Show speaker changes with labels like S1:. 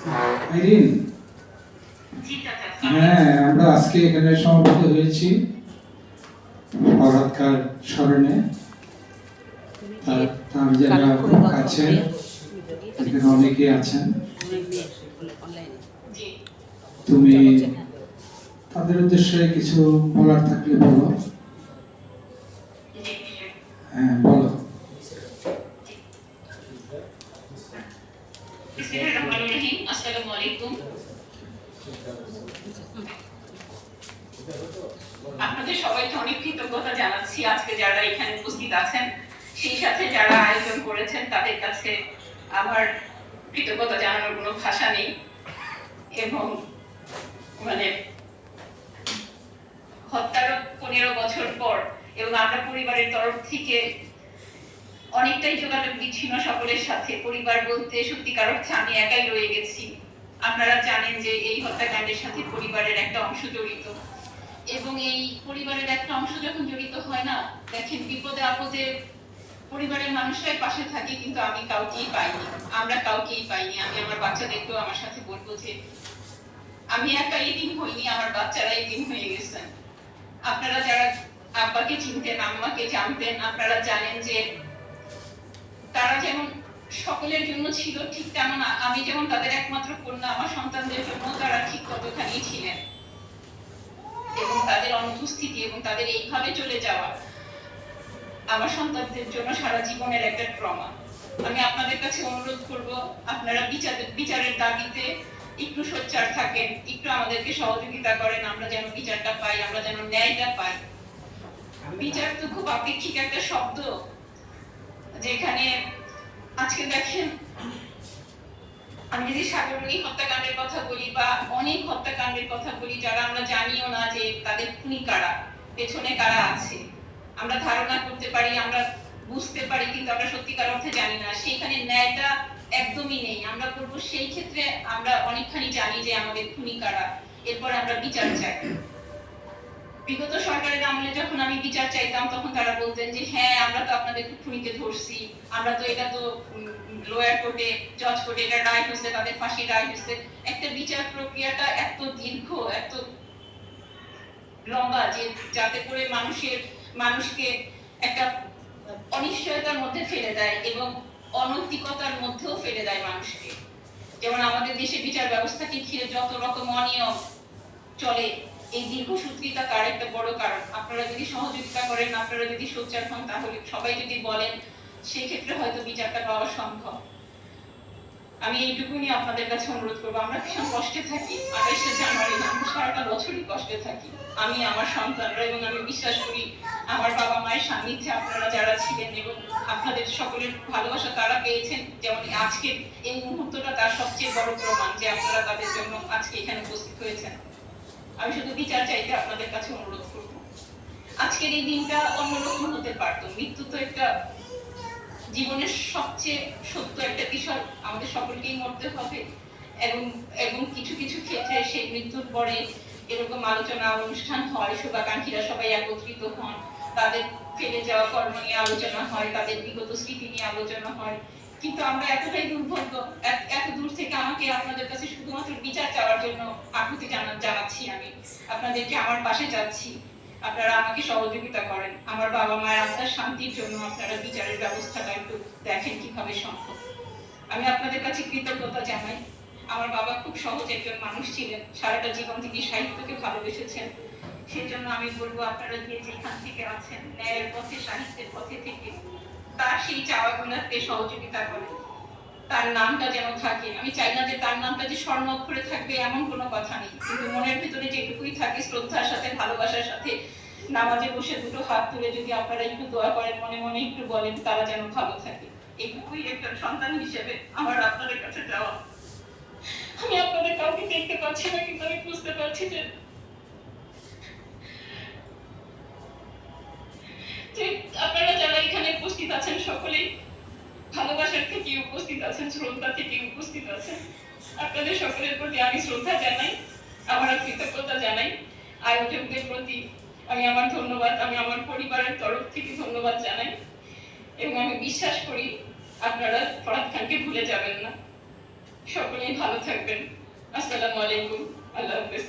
S1: আইরিন? হ্যাঁ আমরা আজকে এখানে সমবেত হয়েছি স্মরণে। তার যারা আছেন, এখানে অনেকে আছেন। তুমি তাদের উদ্দেশ্যে কিছু বলার থাকলে বলো
S2: জি
S1: হ্যাঁ বলো
S2: আপনাদের সবাইকে অনেক কৃতজ্ঞতা জানাচ্ছি আজকে যারা এখানে উপস্থিত আছেন। সেই সাথে যারা আয়োজন করেছেন, তাদের কাছে আমার কৃতজ্ঞতা জানানোর কোনো ভাষা নেই। এবং মানে হত্যার পনেরো বছর পর এবং আমরা পরিবারের তরফ থেকে অনেকটাই যোগাযোগ বিচ্ছিন্ন সকলের সাথে। পরিবার বলতে সত্যিকার অর্থে আমি একাই রয়ে গেছি। আপনারা জানেন যে এই হত্যাকাণ্ডের সাথে পরিবারের একটা অংশ জড়িত। এবং এই পরিবারের একটা অংশ যখন জড়িত হয় না, দেখেন বিপদে আপদে পরিবারের মানুষরাই পাশে থাকে, কিন্তু আমি কাউকেই পাইনি। আমরা কাউকেই পাইনি। আমি আমার বাচ্চাদেরকেও আমার সাথে বলব যে, আমি একা এদিন হইনি, আমার বাচ্চারা এদিন হয়ে গেছেন। আপনারা যারা আব্বাকে চিনতেন, আম্মাকে জানতেন, আপনারা জানেন যে সকলের জন্য ছিল, ঠিক তেমন আমি যেমন তাদের একমাত্র কন্যা, আমার সন্তানদের জন্য তারা ঠিক ততখানি ছিলেন। এবং তাদের অনুপস্থিতি এবং তাদের এইভাবে চলে যাওয়া আমার সন্তানদের জন্য সারা জীবনের একটা ট্রমা। আমি আপনাদের কাছে অনুরোধ করব, আপনারা বিচার বিচারের দাবিতে একটু সোচ্চার থাকেন, একটু আমাদেরকে সহযোগিতা করেন, আমরা যেন বিচারটা পাই, আমরা যেন ন্যায়টা পাই। বিচার তো খুব আপেক্ষিক একটা শব্দ, যেখানে আজকে দেখেন, আমি যদি সাগরণী হত্যাকাণ্ডের কথা বলি বা অনেক হত্যাকাণ্ডের কথা বলি, যারা আমরা জানিও না যে তাদের খুনি কারা, পেছনে কারা আছে, আমরা ধারণা করতে পারি, আমরা বুঝতে পারি, কিন্তু আমরা সত্যিকার অর্থে জানি না। সেইখানে ন্যায়টা একদমই নেই। আমরা করব সেই ক্ষেত্রে আমরা অনেকখানি জানি যে আমাদের খুনি কারা। এরপর আমরা বিচার চাই। বিগত সরকারের আমলে যখন আমি বিচার চাইতাম, তখন তারা বলতেন যে হ্যাঁ আমরা তো আপনাদের খুনিকে ধরছি। আমরা তো এটা তো কোর্টে জজ কোর্টে এটা রায় হয়েছে তাদের ফাঁসি রায় হয়েছে একটা বিচার প্রক্রিয়াটা এত দীর্ঘ, এত লম্বা যে যাতে করে মানুষের, মানুষকে একটা অনিশ্চয়তার মধ্যে ফেলে দেয় এবং অনৈতিকতার মধ্যেও ফেলে দেয় মানুষকে। যেমন আমাদের দেশে বিচার ব্যবস্থাকে ঘিরে যত রকম অনিয়ম চলে এই দীর্ঘসূত্রিতা তার একটা বড় কারণ। আপনারা যদি সহযোগিতা করেন, আপনারা যদি সোচ্চার হন, তাহলে সবাই যদি বলেন সেই ক্ষেত্রে হয়তো বিচারটা পাওয়া সম্ভব। আমি এইটুকুনি আপনাদের কাছে অনুরোধ করব। আমরা ভীষণ কষ্টে থাকি। আঠাইশে জানুয়ারি আমরা সারাটা বছরই কষ্টে থাকি। আমি, আমার সন্তানরা এবং আমি বিশ্বাস করি, আমার বাবা মায়ের সান্নিধ্যে আপনারা যারা ছিলেন এবং আপনাদের সকলের ভালোবাসা তারা পেয়েছেন। যেমন আজকে এই মুহূর্তটা তার সবচেয়ে বড় প্রমাণ যে আপনারা তাদের জন্য আজকে এখানে উপস্থিত হয়েছেন। আমি শুধু বিচার চাইতে আপনাদের কাছে অনুরোধ করব। আজকের এই দিনটা অন্যরকম হতে পারতো। মৃত্যু তো একটা জীবনের সবচেয়ে সত্য একটা বিষয়। আমাদের সকলকেই মরতে হবে। এবং এবং কিছু কিছু ক্ষেত্রে সেই মৃত্যুর পরে এরকম আলোচনা, অনুষ্ঠান হয়, শুভাকাঙ্ক্ষীরা সবাই একত্রিত হন। তাদের ফেলে যাওয়া কর্ম নিয়ে আলোচনা হয়, তাদের বিগত স্মৃতি নিয়ে আলোচনা হয়। কিন্তু আমরা এতটাই দুর্ভাগ্য, এত- দূর থেকে আমাকে আপনাদের কাছে শুধুমাত্র বিচার চাওয়ার জন্য আকুতি জানা জানাচ্ছি আমি। আপনাদেরকে আমার পাশে যাচ্ছি। আপনারা আমাকে সহযোগিতা করেন। আমার বাবা মায়ের আত্মার শান্তির জন্য আপনারা বিচারের ব্যবস্থাটা একটু দেখেন কীভাবে সম্ভব। আমি আপনাদের কাছে কৃতজ্ঞতা জানাই। আমার বাবা খুব সহজ একজন মানুষ ছিলেন। সারাটা জীবন তিনি সাহিত্যকে ভালোবেসেছেন। সেজন্য আমি বলব, আপনারা যে যেখান থেকে আছেন, ন্যায়ের পথে, সাহিত্যের পথে থেকে তার সেই চাওয়াগুলোকে সহযোগিতা করে। তার নামটা যেন থাকে। আমি চাই না যে তার নামটা যে স্বর্ণ অক্ষরে থাকবে এমন কোনো কথা নেই। কিন্তু মনের ভিতরে যেটুকুই থাকে শ্রদ্ধার সাথে ভালোবাসার সাথে নামাজে বসে দুটো হাত তুলে যদি আপনারা একটু দোয়া করেন মনে মনে একটু বলেন তারা যেন ভালো থাকে। এইটুকুই একটা সন্তান হিসেবে আমার আপনাদের কাছে যাওয়া আমি আপনাদের কাউকে দেখতে পাচ্ছি না কিন্তু আমি বুঝতে পারছি যে যে উপস্থিত আছেন সকলেই। ভালোবাসার থেকে উপস্থিত আছেন, শ্রদ্ধা থেকে উপস্থিত আছেন। আপনাদের সকলের প্রতি আমি শ্রদ্ধা জানাই, আমার কৃতজ্ঞতা জানাই। আয়োজকদের প্রতি আমি আমার ধন্যবাদ, আমি আমার পরিবারের তরফ থেকে ধন্যবাদ জানাই। এবং আমি বিশ্বাস করি আপনারা ফরাদ খানকে ভুলে যাবেন না। সকলেই ভালো থাকবেন। আসসালামু আলাইকুম। আল্লাহ হাফেজ।